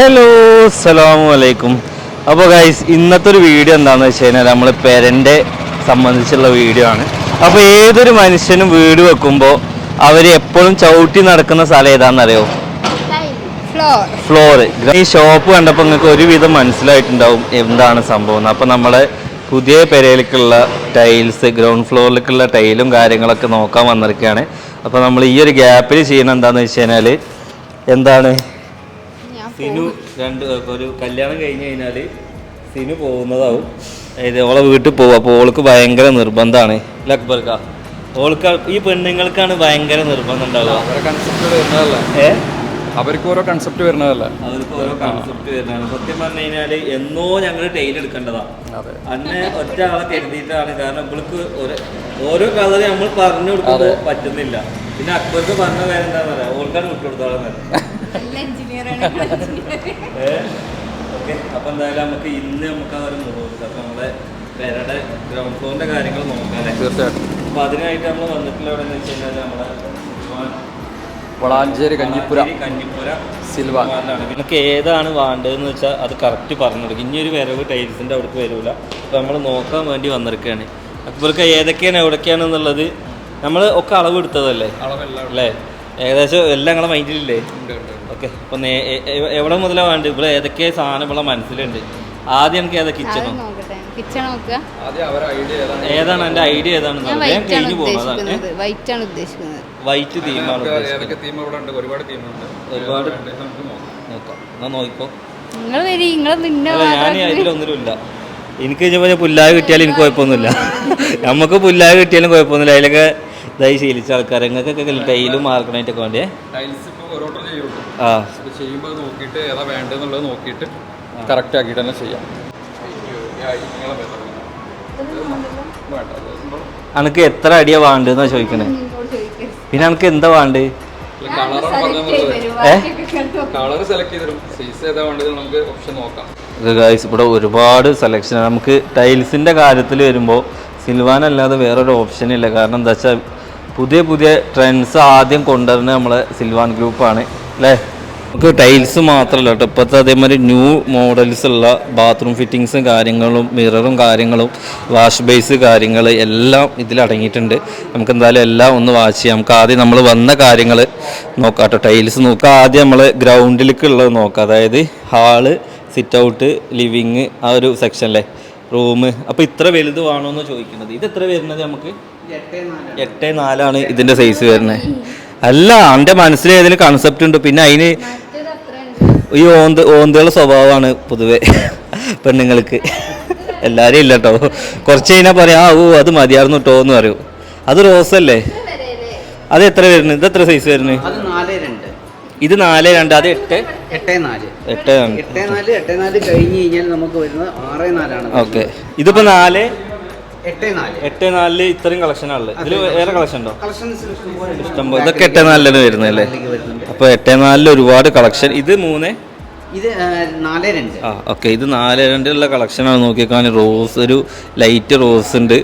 Hello അസ്സലാമു അലൈക്കും അപ്പോൾ ഗൈസ് ഇന്നത്തെ ഒരു വീഡിയോ എന്താണെന്ന് വെച്ച് കഴിഞ്ഞാൽ നമ്മൾ പെരന്റെ സംബന്ധിച്ചുള്ള വീഡിയോ ആണ്. അപ്പോൾ ഏതൊരു മനുഷ്യനും വീട് വെക്കുമ്പോൾ അവർ എപ്പോഴും ചവിട്ടി നടക്കുന്ന സ്ഥലം ഏതാണെന്നറിയോ? ഫ്ലോർ ഫ്ലോർ ഈ ഷോപ്പ് കണ്ടപ്പോൾ നിങ്ങൾക്ക് ഒരുവിധം മനസ്സിലായിട്ടുണ്ടാവും എന്താണ് സംഭവം. അപ്പോൾ നമ്മളെ പുതിയ പെരയിലേക്കുള്ള ടൈൽസ് ഗ്രൗണ്ട് ഫ്ലോറിലേക്കുള്ള ടൈലും കാര്യങ്ങളൊക്കെ നോക്കാൻ വന്നിരിക്കുകയാണ്. അപ്പോൾ നമ്മൾ ഈ ഒരു ഗ്യാപ്പിൽ ചെയ്യുന്ന എന്താണെന്ന് വെച്ച് കഴിഞ്ഞാൽ എന്താണ്? സിനു രണ്ട് ഒരു കല്യാണം കഴിഞ്ഞ് കഴിഞ്ഞാൽ സിനു പോകുന്നതാവും. അതായത് ഓളെ വീട്ടിൽ പോകും അപ്പോൾ ഓൾക്ക് ഭയങ്കര നിർബന്ധമാണ്. ലക്ബർക്ക ഓൾക്ക് ഈ പെണ്ണുങ്ങൾക്കാണ് ഭയങ്കര നിർബന്ധം ഉണ്ടാവുക. ഏ? അവർക്ക് ഓരോ കൺസെപ്റ്റ് വരുന്നതല്ല? അവർക്ക് ഓരോ കൺസെപ്റ്റ് വരുന്നതാണ്. സത്യം പറഞ്ഞു കഴിഞ്ഞാൽ എന്നോ ഞങ്ങൾ ടൈൽ എടുക്കേണ്ടതാ. അതെ. അന്നെ ഒറ്റ ആളെ കരുതിയിട്ടാണ്. കാരണം നമ്മൾക്ക് ഓരോ കളർ നമ്മൾ പറഞ്ഞു കൊടുക്കാൻ പറ്റുന്നില്ല. പിന്നെ അക്ബർക്ക് പറഞ്ഞ കാര്യം എന്താണെന്ന് പറയാം ഓൾക്കാണ് വിട്ടുകൊടുത്തോളം ഓക്കെ അപ്പൊ എന്തായാലും നമുക്ക് ഇന്ന് നമുക്ക് ആ ഒരു മുഹൂർത്തം അപ്പൊ നമ്മളെ പേരുടെ ഗ്രൗണ്ട് ഫ്ലോറിന്റെ കാര്യങ്ങൾ നോക്കാല്ലേ തീർച്ചയായിട്ടും. അപ്പൊ അതിനായിട്ട് നമ്മൾ വന്നിട്ടുള്ള എവിടെ എന്ന് വെച്ച് കഴിഞ്ഞാൽ നമ്മളെ വളാഞ്ചേരി കഞ്ഞിപ്പുര. കഞ്ഞിപ്പുര. സിൽവാൻ. നിങ്ങൾക്ക് ഏതാണ് വേണ്ടതെന്ന് വെച്ചാൽ അത് കറക്റ്റ് പറഞ്ഞു കൊടുക്കും. ഇനി ഒരു വരവ് ടൈൽസിന്റെ അവിടേക്ക് വരൂല. അപ്പൊ നമ്മൾ നോക്കാൻ വേണ്ടി വന്നിരിക്കുകയാണ് അക്ബർക്ക് ഏതൊക്കെയാണ് എവിടേക്കാണെന്നുള്ളത് നമ്മൾ ഒക്കെ അളവ് എടുത്തതല്ലേ? അളവെല്ലാം അല്ലേ? ഏകദേശം എല്ലാം നിങ്ങളെ മൈൻഡിലില്ലേ ഉണ്ട് ഉണ്ട്. ഓക്കെ അപ്പൊ എവിടെ മുതലാ വേണ്ട ഇവിടെ ഏതൊക്കെ സാധനം ഇവിടെ മനസ്സിലുണ്ട്? ആദ്യം എനിക്ക് ഏതാ കിച്ചണോ കിച്ചൺ നോക്കുക. ഏതാണ്? എന്റെ ഐഡിയ ഏതാണ് ഞാൻ കഴിഞ്ഞു പോകുന്നതാണ് ഉദ്ദേശിക്കുന്നത്. വൈറ്റ് ആണ് ഉദ്ദേശിക്കുന്നത്. വൈറ്റ് തീമാണ് ഒരുപാട് നോക്കാം. നോക്കാം. എന്നാ നോക്കിക്കോ. നിങ്ങൾ വരി നിങ്ങൾ ഞാൻ അതിലൊന്നുമില്ല എനിക്ക് ഇതുപോലെ പുല്ലായ കിട്ടിയാലും എനിക്ക് കുഴപ്പമൊന്നുമില്ല. നമുക്ക് പുല്ലായ കിട്ടിയാലും കുഴപ്പമൊന്നുമില്ല. അതിലൊക്കെ ഇതായി ശീലിച്ച ആൾക്കാർ നിങ്ങൾക്കൊക്കെ ടൈലും മാർക്കണായിട്ടൊക്കെ വേണ്ടേ? ടൈൽസ് ചെയ്യുമ്പോൾ നോക്കിയിട്ട് ഏതാ വേണ്ടതെന്നുള്ളത് നോക്കിയിട്ട് കറക്റ്റ് ആക്കിയിട്ട് തന്നെ ചെയ്യാം. വേണ്ട അനക്ക് എത്ര അടിയാ വേണ്ടെന്നാ ചോദിക്കണേ? പിന്നെ അനക്ക് എന്താ ഗൈസ് ഇവിടെ ഒരുപാട് സെലക്ഷൻ നമുക്ക് ടൈൽസിന്റെ കാര്യത്തിൽ വരുമ്പോൾ സിൽവാൻ അല്ലാതെ വേറൊരു ഓപ്ഷൻ ഇല്ല. കാരണം എന്താ വെച്ചാൽ പുതിയ പുതിയ ട്രെൻഡ്സ് ആദ്യം കൊണ്ടുവരുന്നത് നമ്മളെ സിൽവാൻ ഗ്രൂപ്പാണ് അല്ലേ? നമുക്ക് ടൈൽസ് മാത്രമല്ല കേട്ടോ. ഇപ്പോഴത്തെ അതേമാതിരി ന്യൂ മോഡൽസ് ഉള്ള ബാത്റൂം ഫിറ്റിങ്സും കാര്യങ്ങളും മിററും കാര്യങ്ങളും വാഷ് ബേസ് കാര്യങ്ങൾ എല്ലാം ഇതിൽ അടങ്ങിയിട്ടുണ്ട്. നമുക്ക് എന്തായാലും എല്ലാം ഒന്ന് വാച്ച് ചെയ്യാം. നമുക്ക് ആദ്യം നമ്മൾ വന്ന കാര്യങ്ങൾ നോക്കാം കേട്ടോ. ടൈൽസ് നോക്കാം ആദ്യം നമ്മൾ ഗ്രൗണ്ടിലേക്ക് ഉള്ളത് നോക്കാം. അതായത് ഹാൾ സിറ്റ് ഔട്ട് ലിവിങ് ആ ഒരു സെക്ഷനിലെ റൂം അപ്പോൾ ഇത്ര വലുത് വേണമെന്ന് ചോദിക്കുന്നത്. ഇത് എത്ര വരുന്നത് നമുക്ക്? എട്ട് നാലാണ് ഇതിന്റെ സൈസ് വരുന്നത്. അല്ല എന്റെ മനസ്സിൽ ഏതെങ്കിലും കൺസെപ്റ്റ് ഉണ്ട്. പിന്നെ അതിന് ഈ ഓന്ത് ഓന്തുകളുടെ സ്വഭാവമാണ് പൊതുവെ പെണ്ണുങ്ങൾക്ക്. എല്ലാവരും ഇല്ല കേട്ടോ കുറച്ച് കഴിഞ്ഞാൽ പറയാം ആ ഓ അത് മതിയായിരുന്നു കേട്ടോ എന്ന് പറയൂ. അത് റോസ് അല്ലേ അത് എത്ര വരുന്നത് ഇത് എത്ര സൈസ് വരുന്നത് ഇത് നാല് രണ്ട് അത് എട്ട്? എട്ട് നാല്. എട്ട് നാല് എട്ട് നാല് കഴിഞ്ഞ് കഴിഞ്ഞാൽ നമുക്ക് വരുന്നത് ആറ് നാലാണ്. ഓക്കെ. ഇതിപ്പോ നാല് എട്ട് നാല്. എട്ട് നാലിൽ ഇത്രയും കളക്ഷനാണുള്ളത് ഇതിൽ വേറെ കളക്ഷൻ ഉണ്ടോ? ഉണ്ട്. ഇഷ്ടംപോലെ ഇതൊക്കെ എട്ട് നാലിലാണ് വരുന്നത് അല്ലേ? വരുന്നുണ്ട്. അപ്പോൾ എട്ട് നാലിൽ ഒരുപാട് കളക്ഷൻ ഇത് മൂന്ന്? ഇത് ആ, നാല് രണ്ട്. ആ ഓക്കെ ഇത് നാല് രണ്ടുള്ള കളക്ഷനാണ് നോക്കിയേക്കാൻ റോസ് ഒരു ലൈറ്റ് റോസ് ഉണ്ട്.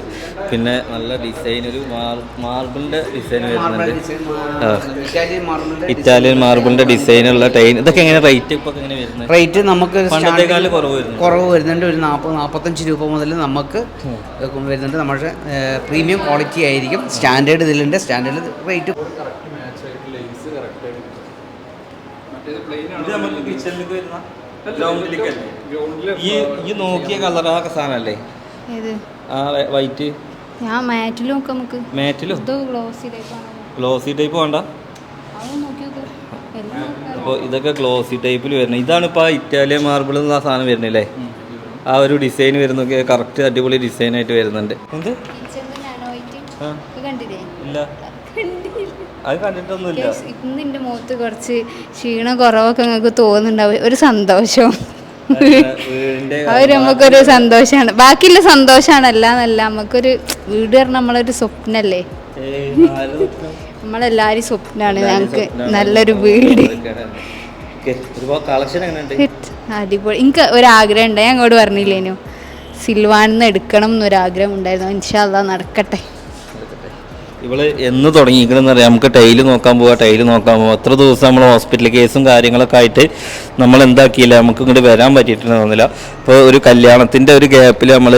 പിന്നെ നല്ല ഡിസൈൻ ഒരു മാർബിളിന്റെ ഡിസൈൻ വരുന്നുണ്ട്. ഇറ്റാലിയൻ മാർബിളിന്റെ ഡിസൈൻ ഉള്ള ടൈൻ ഇതൊക്കെ എങ്ങനെ റേറ്റ് ഇപ്പൊ എങ്ങനെ വരുന്നത്? റേറ്റ് നമുക്ക് പണ്ടത്തേക്കാളും കുറവ് വരുന്നു കുറവ് വരുന്നുണ്ട്. ഒരു നാൽപ്പത് നാൽപ്പത്തഞ്ച് രൂപ മുതൽ നമുക്ക് വരുന്നുണ്ട്. നമ്മുടെ പ്രീമിയം ക്വാളിറ്റി ആയിരിക്കും. സ്റ്റാൻഡേർഡ് ഇതിലുണ്ട്. സ്റ്റാൻഡേർഡ് റേറ്റ് ഇത് നമുക്ക് കിച്ചണിലേക്ക് വരുന്ന ഈ നോക്കിയ കളർ ആ സാധനല്ലേ ഏത്? ആ വൈറ്റ് ഞാൻ മാറ്റിൽ നോക്കാം നമുക്ക്. മാറ്റിലും? ഗ്ലോസി ടൈപ്പ് ഗ്ലോസി ടൈപ്പ് വേണ്ട. അപ്പോൾ ഇതൊക്കെ ഗ്ലോസി ടൈപ്പിൽ വരുന്നത്. ഇതാണ് ഇപ്പോൾ ഇറ്റാലിയൻ മാർബിൾ എന്ന സാധനം വരുന്നില്ലേ? ആ ഒരു ഡിസൈൻ വരുന്നൊക്കെ കറക്റ്റ് അടിപൊളി ഡിസൈൻ ആയിട്ട് വരുന്നുണ്ട്. എന്ത്? ഇല്ല. അത് കണ്ടിട്ടൊന്നുമില്ല. ഇന്ന് എന്റെ മുഖത്ത് കുറച്ച് ക്ഷീണം കുറവൊക്കെ നിങ്ങൾക്ക് തോന്നുന്നുണ്ടാവും. ഒരു സന്തോഷം. അവർ നമുക്കൊരു സന്തോഷമാണ് ബാക്കിയുള്ള സന്തോഷാണ് അല്ലാന്നല്ല നമുക്കൊരു വീട് പറഞ്ഞാൽ നമ്മളൊരു സ്വപ്നല്ലേ? നമ്മളെല്ലാരും സ്വപ്നാണ് ഞങ്ങക്ക് സ്വപ്നമാണ് ഞങ്ങൾക്ക് നല്ലൊരു വീട്. അടിപൊളി. എനിക്ക് ഒരാഗ്രഹം ഉണ്ടായി അങ്ങോട്ട് പറഞ്ഞില്ലേനു. സിൽവാനിന്ന് എടുക്കണം എന്നൊരാഗ്രഹം ഉണ്ടായിരുന്നു ഇൻഷാല്ല നടക്കട്ടെ. ഇവൾ എന്ന് തുടങ്ങിയിരിക്കണമെന്ന് അറിയാം. നമുക്ക് ടൈൽ നോക്കാൻ പോവാ ടൈൽ നോക്കാൻ പോവാ. എത്ര ദിവസം നമ്മൾ ഹോസ്പിറ്റൽ കേസും കാര്യങ്ങളൊക്കെ ആയിട്ട് നമ്മൾ എന്താക്കിയില്ല. നമുക്ക് ഇങ്ങോട്ട് വരാൻ പറ്റിയിട്ടുണ്ടെന്നില്ല അപ്പോൾ ഒരു കല്യാണത്തിന്റെ ഒരു ഗ്യാപ്പിൽ നമ്മൾ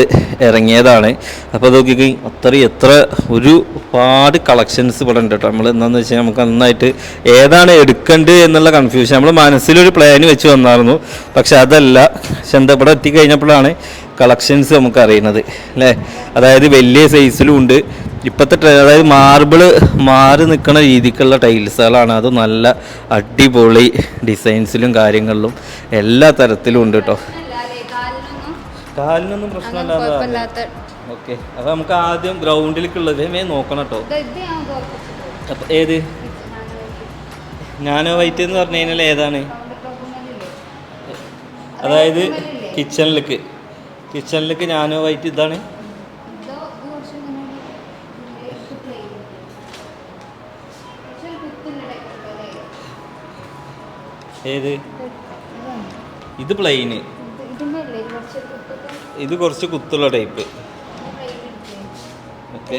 ഇറങ്ങിയതാണ്. അപ്പോൾ നോക്കി അത്ര എത്ര ഒരുപാട് കളക്ഷൻസ് ഇവിടെ ഉണ്ട് കേട്ടോ. നമ്മൾ എന്താണെന്ന് വെച്ചാൽ നമുക്ക് നന്നായിട്ട് ഏതാണ് എടുക്കേണ്ടത് എന്നുള്ള കൺഫ്യൂഷൻ നമ്മൾ മനസ്സിലൊരു പ്ലാൻ വെച്ച് വന്നായിരുന്നു. പക്ഷെ അതല്ല പക്ഷെ എന്താ ഇവിടെ എത്തിക്കഴിഞ്ഞപ്പോഴാണ് കളക്ഷൻസ് നമുക്ക് അറിയുന്നത്. അല്ലേ? അതായത് വലിയ സൈസിലും ഉണ്ട്. ഇപ്പോഴത്തെ അതായത് മാർബിൾ മാറി നിൽക്കുന്ന രീതിക്കുള്ള ടൈൽസുകളാണ് അത് നല്ല അടിപൊളി ഡിസൈൻസിലും കാര്യങ്ങളിലും എല്ലാ തരത്തിലും ഉണ്ട് കേട്ടോ കാലിനൊന്നും പ്രശ്നമില്ല ഓക്കെ അപ്പോൾ നമുക്ക് ആദ്യം ഗ്രൗണ്ടിലേക്കുള്ളത് മേ നോക്കണം കേട്ടോ അപ്പം ഏത്? ഞാനോ വൈറ്റ് എന്ന് പറഞ്ഞു കഴിഞ്ഞാൽ ഏതാണ്? അതായത് കിച്ചണിലേക്ക് കിച്ചണിലേക്ക് ഞാനോ വൈറ്റ് ഇതാണ്? ഏത്? ഇത് പ്ലെയിന് ഇത് കുറച്ച് കുത്തുള്ള ടൈപ്പ് ഓക്കെ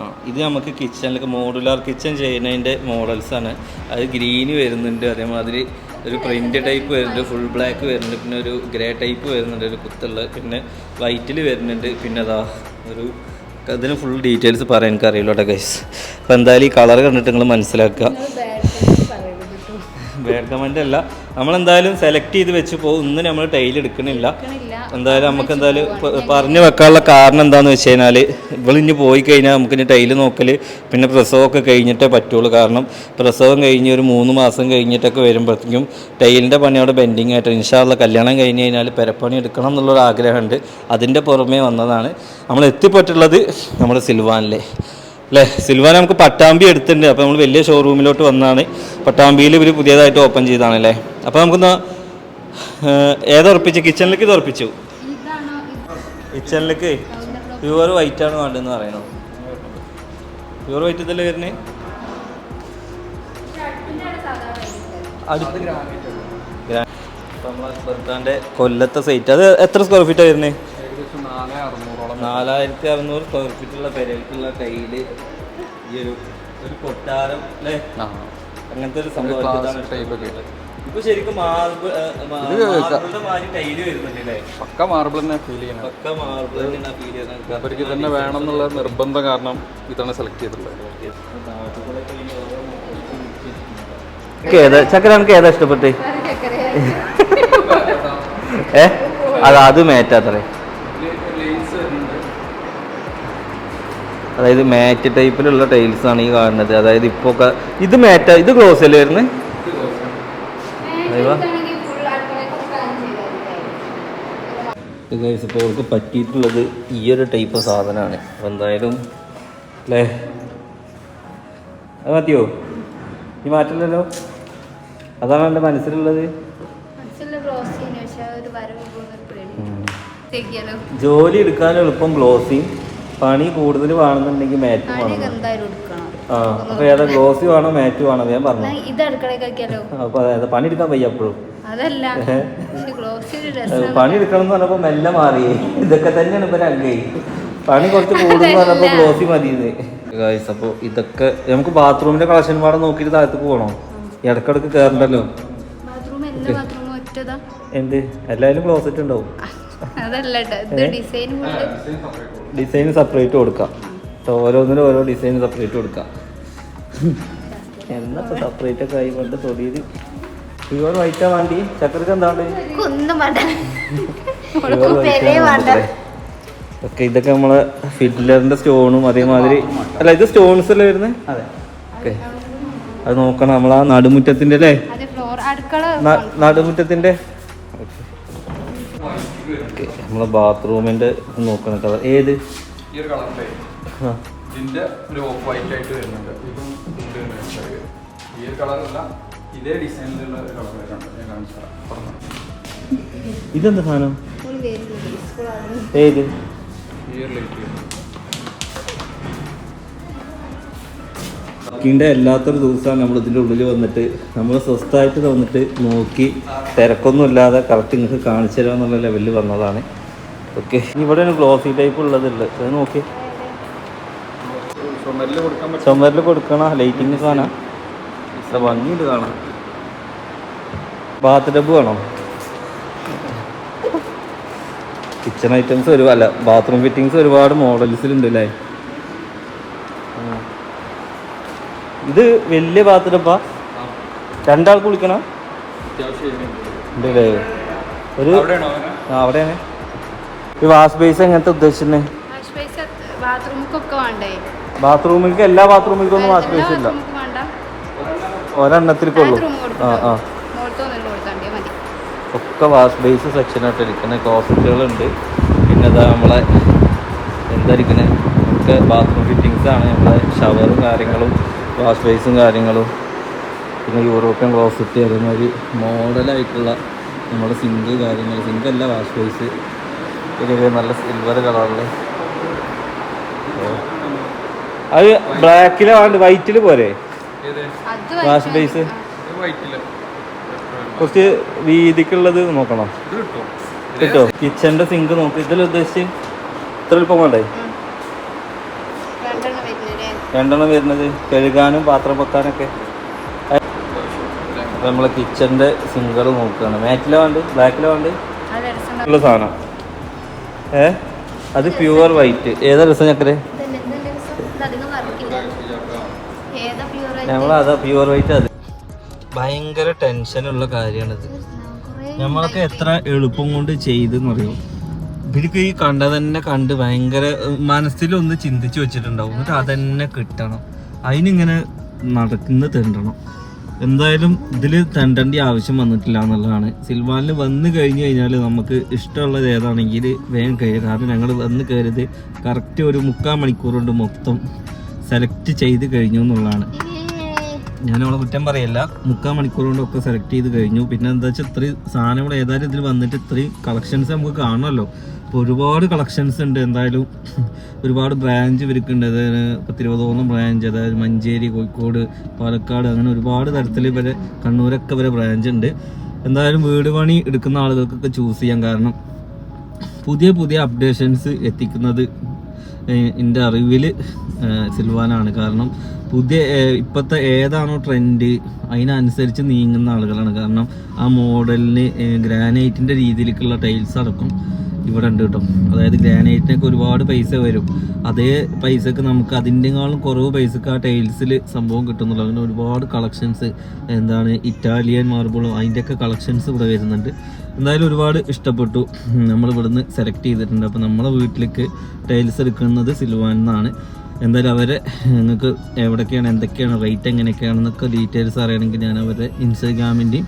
ആ ഇത് നമുക്ക് കിച്ചണിലേക്ക് മോഡുലാർ കിച്ചൺ ചെയ്യുന്നതിന്റെ ആണ്. അത് ഗ്രീന് വരുന്നുണ്ട് അതേമാതിരി ഒരു പ്രിന്റ് ടൈപ്പ് വരുന്നുണ്ട് ഫുൾ ബ്ലാക്ക് വരുന്നുണ്ട് പിന്നെ ഒരു ഗ്രേ ടൈപ്പ് വരുന്നുണ്ട് ഒരു കുത്തുള്ള പിന്നെ വൈറ്റിൽ വരുന്നുണ്ട് പിന്നെ അതാ ഒരു അതിന് ഫുൾ ഡീറ്റെയിൽസ് പറയാൻ എനിക്കറിയില്ല കേട്ടോ ഗൈസ് അപ്പോൾ എന്തായാലും ഈ കളർ കണ്ടിട്ട് നിങ്ങൾ മനസ്സിലാക്കുക. ബാഡ് കമന്റ് അല്ല. നമ്മളെന്തായാലും സെലക്ട് ചെയ്ത് വെച്ച് പോകും. ഇന്ന് നമ്മൾ ടൈൽ എടുക്കണില്ല. എന്തായാലും നമുക്ക് എന്തായാലും പറഞ്ഞു വെക്കാനുള്ള കാരണം എന്താണെന്ന് വെച്ച് കഴിഞ്ഞാൽ ഇവളിഞ്ഞ് പോയി കഴിഞ്ഞാൽ നമുക്ക് ഇനി ടൈൽ നോക്കൽ പിന്നെ പ്രസവമൊക്കെ കഴിഞ്ഞിട്ടേ പറ്റുള്ളൂ. കാരണം പ്രസവം കഴിഞ്ഞ് ഒരു മൂന്ന് മാസം കഴിഞ്ഞിട്ടൊക്കെ വരുമ്പോഴത്തേക്കും ടൈലിന്റെ പണി അവിടെ ബെൻഡിങ് ആയിട്ട് ഇൻഷാള്ള കല്യാണം കഴിഞ്ഞ് കഴിഞ്ഞാൽ പെരപ്പണി എടുക്കണം എന്നുള്ളൊരു ആഗ്രഹമുണ്ട് അതിന്റെ പുറമേ വന്നതാണ്. നമ്മൾ എത്തിപ്പെട്ടുള്ളത് നമ്മുടെ സിൽവാനിലെ. അല്ലേ? സിൽവാൻ നമുക്ക് പട്ടാമ്പി എടുത്തിട്ടുണ്ട്. അപ്പോൾ നമ്മൾ വലിയ ഷോറൂമിലോട്ട് വന്നതാണ് പട്ടാമ്പിയിൽ ഇവർ പുതിയതായിട്ട് ഓപ്പൺ ചെയ്താണല്ലേ അപ്പോൾ നമുക്കൊന്ന് ഏതുറപ്പിച്ചു കിച്ചണിലേക്ക് ഇത് ഉറപ്പിച്ചു. കിച്ചണിലേക്ക് പ്യുവർ വൈറ്റ് ആണ് വേണ്ടതെന്ന് പറയണോ? പ്യുവർ വൈറ്റ് ഇതല്ലേ വരുന്നത് അടുത്ത് ഭർത്താന്റെ കൊല്ലത്തെ സൈറ്റ് അത് എത്ര സ്ക്വയർ ഫീറ്റാണ് വരുന്നത് നാലായിരത്തി അറുന്നൂറ് സ്ക്വയർ ഫീറ്റുള്ള പെരേക്കുള്ള ടൈൽ ഈ ഒരു ഒരു കൊട്ടാരം അല്ലേ? അങ്ങനത്തെ ഒരു സംഭവം ഇപ്പൊ ശരിക്കും മാർബിൾ മാർബിളിന്റെ മാതിരി ടൈൽ വരുന്നുണ്ട് അല്ലേ പക്ക മാർബിൾ തന്നെ ഫീൽ ചെയ്യണം പക്ക മാർബിൾ ഫീൽ ചെയ്യുന്നത്. അവർക്ക് തന്നെ വേണം എന്നുള്ള നിർബന്ധം കാരണം ഇതാണ് സെലക്ട് ചെയ്തിട്ടുള്ളത്. ഏതാ ചക്കര എനിക്ക് ഏതാ ഇഷ്ടപ്പെട്ടേ ഏ? അത് അത് മേറ്റാത്രേ. അതായത് മാറ്റ് ടൈപ്പിലുള്ള ടൈൽസ് ആണ് ഈ കാണുന്നത്. അതായത് ഇപ്പൊ ഒക്കെ ഇത് മാറ്റ ഇത് ക്ലോസ് അല്ലേ വരുന്നത് ഇപ്പൊ ഇപ്പോൾ അവർക്ക് പറ്റിയിട്ടുള്ളത് ഈ ഒരു ടൈപ്പ് സാധനമാണ്. അപ്പോൾ എന്തായാലും അല്ലേ? അത് മതിയോ? ഈ മാറ്റില്ലല്ലോ അതാണ് എന്റെ മനസ്സിലുള്ളത്. ജോലി എടുക്കാൻ എളുപ്പം ഗ്ലോസിയും പണി കൂടുതൽ വേണമെന്നുണ്ടെങ്കിൽ മാറ്റ് വേണം. ആ അപ്പൊ ഏതാ ഗ്ലോസി വേണോ മാറ്റ് വേണോ ഞാൻ പറഞ്ഞു. അപ്പൊ അതായത് പണി എടുക്കാൻ വയ്യ അപ്പോഴും പണി എടുക്കണം എന്ന് പറഞ്ഞപ്പോ മെല്ലെ മാറി. ഇതൊക്കെ തന്നെയാണ് ഇപ്പൊ രംഗേ. പണി കുറച്ച് കൂടുതൽ പറഞ്ഞപ്പോ ഗ്ലോസി മതിയെന്ന്. ഗായ്സ് അപ്പോൾ ഇതൊക്കെ നമുക്ക് ബാത്റൂമിന്റെ കളക്ഷൻ പാടെ നോക്കിയിട്ട് താഴത്തേക്ക് പോകണോ ഇടക്കിടക്ക് കയറണ്ടല്ലോ ഒറ്റതാ? എന്ത്? എല്ലാവരും ക്ലോസറ്റ് ഉണ്ടാവും. അതല്ല ഡിസൈൻ ഡിസൈൻ സെപ്പറേറ്റ് കൊടുക്കാം. സോ ഓരോന്നിനും ഓരോ ഡിസൈൻ സെപ്പറേറ്റ് കൊടുക്കാം. എന്നാ സെപ്പറേറ്റ് ഒക്കെ ആയി കൊണ്ട് തൊടിയത് പ്യുവർ വൈറ്റാ വേണ്ടി. ചക്കരക്ക് എന്താണ്? ഓക്കെ ഇതൊക്കെ നമ്മളെ ഫിഡ്ലറിന്റെ സ്റ്റോണും അതേമാതിരി. അല്ല ഇത് സ്റ്റോൺസ് അല്ലേ വരുന്നത് അതെ. ഓക്കെ. അത് നോക്കണം നമ്മളാ നടുമുറ്റത്തിന്റെ അല്ലേ? അത് ഫ്ലോർ അടുക്കള നടുമുറ്റത്തിന്റെ ഓക്കെ നമ്മളെ ബാത്റൂമിന്റെ നോക്കണ കളർ ഏത്? ഈ ഒരു കളറിന്റെ ആ. ഇതിന്റെ ഒരു ഓഫ് വൈറ്റ് ആയിട്ട് വരുന്നുണ്ട്. ഇതും ഉണ്ട് വരുന്നത്. ഈ ഒരു കളറല്ല ഇതേ ഡിസൈനിലുള്ള ഒരു കളർ വരുന്നുണ്ട് ഞാൻ കാണിച്ചു തരാം. പറഞ്ഞു ഇതെന്താ സാധനം? ഏത്? ഈ ഒരു ലൈറ്റ് വർക്കിന്റെ അല്ലാത്തൊരു ദിവസമാണ് നമ്മൾ ഇതിന്റെ ഉള്ളിൽ വന്നിട്ട് നമ്മൾ സ്വസ്ഥമായിട്ട് വന്നിട്ട് നോക്കി തിരക്കൊന്നും ഇല്ലാതെ കറക്റ്റ് നിങ്ങൾക്ക് കാണിച്ചു തരാം എന്നുള്ള ലെവലിൽ വന്നതാണ്. ഓക്കെ ഇവിടെ ഒരു ഗ്ലോസി ടൈപ്പ് ഉള്ളതുണ്ട്. അത് നോക്കി. ചുമരിൽ കൊടുക്കണ ലൈറ്റിങ് കാണാം ഭംഗിയുണ്ട് കാണാം ബാത്ത് ടബ് വേണോ? കിച്ചൺ ഐറ്റംസ് ഒരു അല്ല ബാത്റൂം ഫിറ്റിങ്സ് ഒരുപാട് മോഡൽസിലുണ്ട് അല്ലേ ആ. ഇത് വലിയ പാത്രപ്പാ. ടബാ രണ്ടാൾ കുളിക്കണം. അത്യാവശ്യം area ഉണ്ട്. ഉണ്ട് അല്ലേ ഒരു ആ, അവിടെയാണ്. ഈ വാഷ് ബേസ് എങ്ങനത്തെ ഉദ്ദേശിക്കുന്നത് ബാത്റൂമിലേക്ക് എല്ലാ ബാത്റൂമിലേക്കും ഒന്നും വാഷ് ബേസ് ഇല്ല. ഒരെണ്ണത്തിലേക്കുള്ളൂ. ആ ആ. ഒക്കെ വാഷ് ബേസ് സെക്ഷനായിട്ട് ഇരിക്കുന്ന ക്ലോസറ്റുകളുണ്ട് പിന്നെ അതാ നമ്മളെ എന്തായിരിക്കുന്നത് നമുക്ക് ബാത്റൂം ഫിറ്റിങ്സ് ആണ്. നമ്മളെ ഷവറും കാര്യങ്ങളും. വാഷ് ബേസും കാര്യങ്ങളും. പിന്നെ യൂറോപ്യൻ ക്ലോസറ്റ് അതേമാതിരി മോഡലായിട്ടുള്ള നമ്മുടെ സിങ്ക് കാര്യങ്ങൾ സിങ്ക് അല്ല വാഷ് ബേസ് ഇതൊക്കെ നല്ല സിൽവർ കളറിൽ അത് ബ്ലാക്കിലെ വേണ്ട വൈറ്റിൽ പോരെ? വാഷ് ബേസ് കുറച്ച് വീതിക്കുള്ളത് നോക്കണം. കിട്ടോ. കിച്ചന്റെ സിങ്ക് നോക്കി. ഇതിൽ ഉദ്ദേശിച്ച് ഇത്ര എളുപ്പം വേണ്ടേ? രണ്ടെണ്ണം വരുന്നത്. കഴുകാനും പാത്രം വെക്കാനൊക്കെ അപ്പൊ നമ്മളെ കിച്ചന്റെ സിംഗർ നോക്കുകയാണ്. മാറ്റിലോ വേണ്ട ബ്ലാക്കിലോ വേണ്ട സാധനം. ഏ? അത് പ്യുവർ വൈറ്റ്. ഏതാ രസം ചക്കരെ? അധികം അതാ പ്യുവർ വൈറ്റ്? അത്. ഭയങ്കര ടെൻഷനുള്ള കാര്യമാണിത്. നമ്മളൊക്കെ എത്ര എളുപ്പം കൊണ്ട് ചെയ്തെന്നറിയോ? ഇവർക്ക് ഈ കണ്ട തന്നെ കണ്ട് ഭയങ്കര മനസ്സിലൊന്ന് ചിന്തിച്ച് വെച്ചിട്ടുണ്ടാവും. എന്നിട്ട് അതന്നെ കിട്ടണം. അതിനിങ്ങനെ നടക്കുന്ന തെണ്ടണം. എന്തായാലും ഇതിൽ തെണ്ടേണ്ട ആവശ്യം വന്നിട്ടില്ല എന്നുള്ളതാണ്. സിൽവാനിൽ വന്ന് കഴിഞ്ഞ് കഴിഞ്ഞാൽ നമുക്ക് ഇഷ്ടമുള്ളത് ഏതാണെങ്കിൽ വേഗം കഴിയും കാരണം ഞങ്ങൾ വന്ന് കയറിയത് കറക്റ്റ് ഒരു മുക്കാൽ മണിക്കൂർ കൊണ്ട് മൊത്തം സെലക്ട് ചെയ്ത് കഴിഞ്ഞു എന്നുള്ളതാണ്. ഞാൻ അവളെ കുറ്റം പറയല്ല. മുക്കാൽ മണിക്കൂർ കൊണ്ടൊക്കെ സെലക്ട് ചെയ്ത് കഴിഞ്ഞു. പിന്നെ എന്താ വെച്ചാൽ ഇത്രയും സാധനം ഇവിടെ ഏതായാലും ഇതിൽ വന്നിട്ട് ഇത്രയും കളക്ഷൻസ് നമുക്ക് കാണുമല്ലോ അപ്പോൾ ഒരുപാട് കളക്ഷൻസ് ഉണ്ട്. എന്തായാലും ഒരുപാട് ബ്രാഞ്ച് ഇവർക്കുണ്ട് അതായത് പത്തിരുപതോളം ബ്രാഞ്ച് അതായത് മഞ്ചേരി കോഴിക്കോട് പാലക്കാട് അങ്ങനെ ഒരുപാട് തരത്തിൽ ഇവരെ കണ്ണൂരൊക്കെ വരെ ബ്രാഞ്ച് ഉണ്ട്. എന്തായാലും വീട് പണി എടുക്കുന്ന ആളുകൾക്കൊക്കെ ചൂസ് ചെയ്യാം കാരണം പുതിയ പുതിയ അപ്ഡേഷൻസ് എത്തിക്കുന്നത് എന്റെ അറിവിൽ സിൽവാനാണ്. കാരണം പുതിയ ഇപ്പോഴത്തെ ഏതാണോ ട്രെൻഡ് അതിനനുസരിച്ച് നീങ്ങുന്ന ആളുകളാണ്. കാരണം ആ മോഡലിന് ഗ്രാനൈറ്റിന്റെ രീതിയിലേക്കുള്ള ടൈൽസ് അടക്കം ഇവിടെ ഉണ്ട് കേട്ടോ. അതായത് ഗ്രാനൈറ്റിനൊക്കെ ഒരുപാട് പൈസ വരും. അതേ പൈസക്ക് നമുക്ക് അതിന്റെക്കാളും കുറവ് പൈസക്ക് ആ ടൈൽസിൽ സംഭവം കിട്ടുന്നുള്ളൂ. അങ്ങനെ ഒരുപാട് കളക്ഷൻസ് എന്താണ് ഇറ്റാലിയൻ മാർബിളും അതിന്റെയൊക്കെ കളക്ഷൻസ് ഇവിടെ വരുന്നുണ്ട്. എന്തായാലും ഒരുപാട് ഇഷ്ടപ്പെട്ടു. നമ്മൾ ഇവിടുന്ന് സെലക്ട് ചെയ്തിട്ടുണ്ട്. അപ്പോൾ നമ്മളെ വീട്ടിലേക്ക് ടൈൽസ് എടുക്കുന്നത് സിൽവാൻ എന്നാണ്. എന്തായാലും അവരെ നിങ്ങൾക്ക് എവിടൊക്കെയാണ് എന്തൊക്കെയാണ് റേറ്റ് എങ്ങനെയൊക്കെയാണെന്നൊക്കെ ഡീറ്റെയിൽസ് അറിയണമെങ്കിൽ ഞാൻ അവരുടെ ഇൻസ്റ്റഗ്രാമിന്റെയും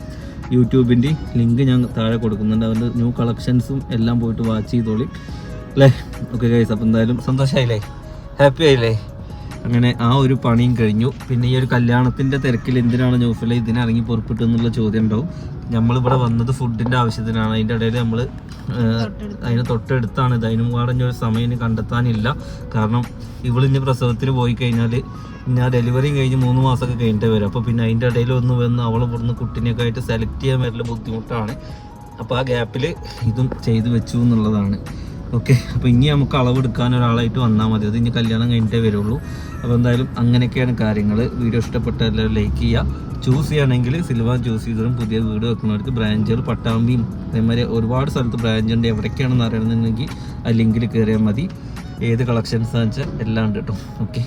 യൂട്യൂബിന്റെയും ലിങ്ക് ഞാൻ താഴെ കൊടുക്കുന്നുണ്ട്. അവരുടെ ന്യൂ കളക്ഷൻസും എല്ലാം പോയിട്ട് വാച്ച് ചെയ്തോളി. അല്ലേ? ഓക്കെ ഗൈസ് അപ്പോൾ എന്തായാലും സന്തോഷമായില്ലേ ഹാപ്പി ആയില്ലേ? അങ്ങനെ ആ ഒരു പണിയും കഴിഞ്ഞു. പിന്നെ ഈ ഒരു കല്യാണത്തിന്റെ തിരക്കിൽ എന്തിനാണ് ന്യൂസിലെ ഇതിനിറങ്ങി പുറപ്പെട്ടു എന്നുള്ള ചോദ്യം ഉണ്ടാവും. നമ്മളിവിടെ വന്നത് ഫുഡിന്റെ ആവശ്യത്തിനാണ്. അതിന്റെ ഇടയിൽ നമ്മൾ അതിന് തൊട്ടടുത്താണ്. ഇത് അതിനും ഒരു സമയം കണ്ടെത്താനില്ല. കാരണം ഇവളിഞ്ഞ് പ്രസവത്തിന് പോയി കഴിഞ്ഞാൽ ഞാൻ ഡെലിവറിയും കഴിഞ്ഞ് മൂന്ന് മാസമൊക്കെ കഴിഞ്ഞിട്ടേ വരും. അപ്പോൾ പിന്നെ അതിന്റെ ഇടയിൽ ഒന്ന് വന്ന് അവൾ ഇവിടുന്ന് കുട്ടീനെയൊക്കെ ആയിട്ട് സെലക്ട് ചെയ്യാൻ വരൽ ബുദ്ധിമുട്ടാണ്. അപ്പോൾ ആ ഗ്യാപ്പിൽ ഇതും ചെയ്തു വെച്ചു എന്നുള്ളതാണ്. ഓക്കെ അപ്പോൾ ഇനി നമുക്ക് അളവെടുക്കാൻ ഒരാളായിട്ട് വന്നാൽ മതി. അത് ഇനി കല്യാണം കഴിഞ്ഞിട്ടേ വരുള്ളൂ. അപ്പോൾ എന്തായാലും അങ്ങനെയൊക്കെയാണ് കാര്യങ്ങൾ വീഡിയോ ഇഷ്ടപ്പെട്ട എല്ലാവരും ലൈക്ക് ചെയ്യുക. ചൂസ് ചെയ്യുകയാണെങ്കിൽ സിൽവാൻ ചൂസ് ചെയ്തതും പുതിയ വീട് വെക്കുന്നവർക്ക് ബ്രാഞ്ചുകൾ പട്ടാമ്പിയും അതേമാതിരി ഒരുപാട് സ്ഥലത്ത് ബ്രാഞ്ച് ഉണ്ട് എവിടേക്കാണെന്ന് അറിയണമെന്നുണ്ടെങ്കിൽ ആ ലിങ്കിൽ കയറിയാൽ മതി. ഏത് കളക്ഷൻസ് വെച്ചാൽ എല്ലാം ഉണ്ട് കേട്ടോ. ഓക്കെ